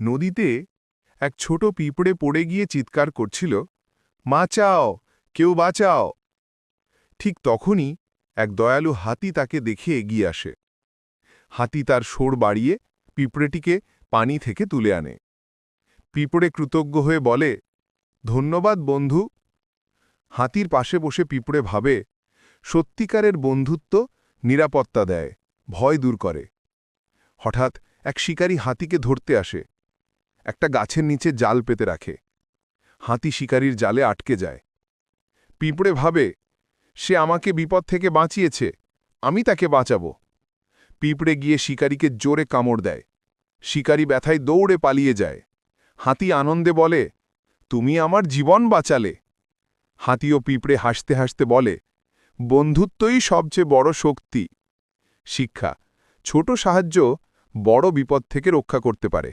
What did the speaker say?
নদীতে এক ছোট পিঁপড়ে পড়ে গিয়ে চিৎকার করছিল, বাঁচাও, কেউ বাঁচাও। ঠিক তখনই এক দয়ালু হাতি তাকে দেখে এগিয়ে আসে। হাতি তার সোর বাড়িয়ে পিঁপড়েটিকে পানি থেকে তুলে আনে। পিঁপড়ে কৃতজ্ঞ হয়ে বলে, ধন্যবাদ, বন্ধু। হাতির পাশে বসে পিঁপড়ে ভাবে, সত্যিকারের বন্ধুত্ব নিরাপত্তা দেয়, ভয় দূর করে। হঠাৎ এক শিকারী হাতিকে ধরতে আসে। একটা গাছের নিচে জাল পেতে রাখে। হাতি শিকারীর জালে আটকে যায়। পিঁপড়ে ভাবে, সে আমাকে বিপদ থেকে বাঁচিয়েছে, আমি তাকে বাঁচাবো। পিঁপড়ে গিয়ে শিকারীকে জোরে কামড় দেয়। শিকারী ব্যথায় দৌড়ে পালিয়ে যায়। হাতি আনন্দে বলে, তুমি আমার জীবন বাঁচালে। হাতি ও পিঁপড়ে হাসতে হাসতে বলে, বন্ধুত্বই সবচেয়ে বড় শক্তি। শিক্ষা, ছোট সাহায্য বড় বিপদ থেকে রক্ষা করতে পারে।